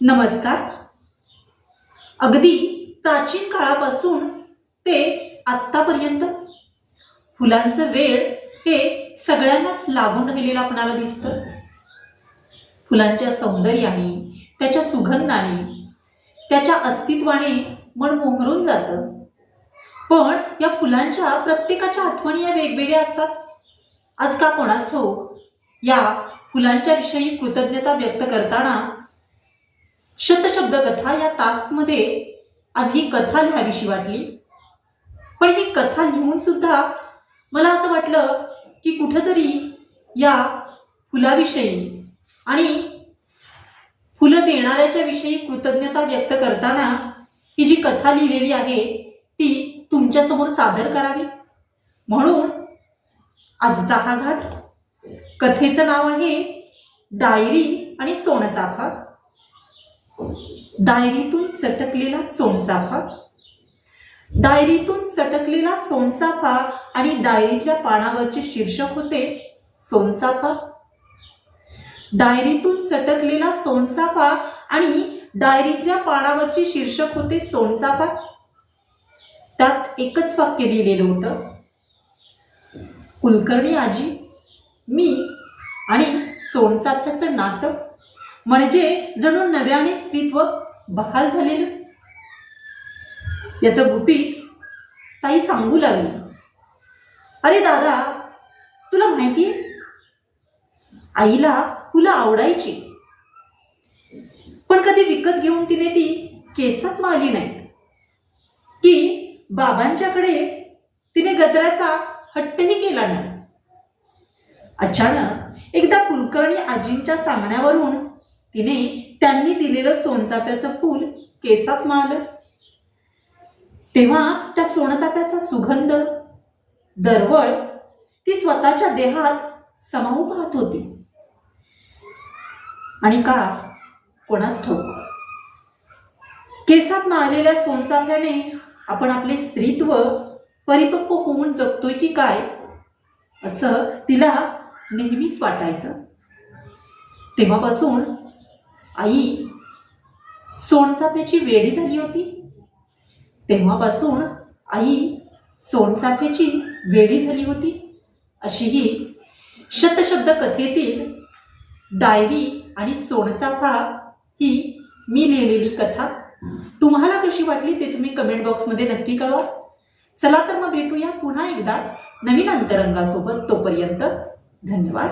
नमस्कार. अगदी प्राचीन काळापासून ते आत्तापर्यंत फुलांचं वेळ हे सगळ्यांनाच लागून राहिलेलं आपणाला दिसतं. फुलांच्या सौंदर्याने त्याच्या सुगंधाने त्याच्या अस्तित्वाने मन मोहरून जातं. पण या फुलांच्या प्रत्येकाच्या आठवणी या वेगवेगळ्या असतात. आज का कोणास ठाऊक या फुलांच्या विषयी कृतज्ञता व्यक्त करताना शतशब्द कथा या टास्कमध्ये आज ही कथा लिहावीशी वाटली. पण ही कथा लिहून सुद्धा मला असं वाटलं की कुठंतरी या फुलाविषयी आणि फुलं देणाऱ्याच्या विषयी कृतज्ञता व्यक्त करताना ही जी कथा लिहिलेली आहे ती तुमच्यासमोर सादर करावी. म्हणून आजचा हा घाट कथेचं नाव आहे डायरी आणि सोनचाफा डायरीतून सटकलेला सोनचाफा डायरीतून सटकलेला सोनचाफा आणि डायरीतल्या पानावरचे शीर्षक होते सोनचाफा डायरीतून सटकलेला सोनचाफा आणि डायरीतल्या पानावरचे शीर्षक होते सोनचाफा त्यात एकच वाक्य लिहिलेलं होतं. कुलकर्णी आजी मी आणि सोनचाफ्याचं नातं. म्हणजे जणू नव्याने स्त्रीत्व बहाल झालेलं. याचं गुपित ताई सांगू लागली. अरे दादा तुला माहिती आईला तुला आवडायची. पण कधी विकत घेऊन तिने ती केसात मारली नाही की बाबांच्याकडे तिने गजराचा हट्टही केला नाही. अचानक एकदा कुलकर्णी आजींच्या सांगण्यावरून तिने त्यांनी दिलेलं सोनचाप्याचं फूल केसात मारलं तेव्हा त्या सोनचाप्याचा सुगंध दरवळ ती स्वतःच्या देहात समावू पाहत होती. आणि का? कोणाच ठाऊक. केसात मारलेल्या सोनचाफ्याने आपण आपले स्त्रीत्व परिपक्व होऊन जगतोय की काय असं तिला नेहमीच वाटायचं. तेव्हापासून आई सोनचाफ्याची वेडी झाली होती. तेव्हापासून आई सोनचाफ्याची वेडी झाली होती. अशी ही शतशब्द कथेतील डायरी आणि सोनचाफा ही मी लिहिलेली कथा. तुम्हाला कशी वाटली ते तुम्ही कमेंट बॉक्समध्ये नक्की कळवा. चला तर मग भेटूया पुन्हा एकदा नवीन अंतरंगासोबत. तोपर्यंत धन्यवाद.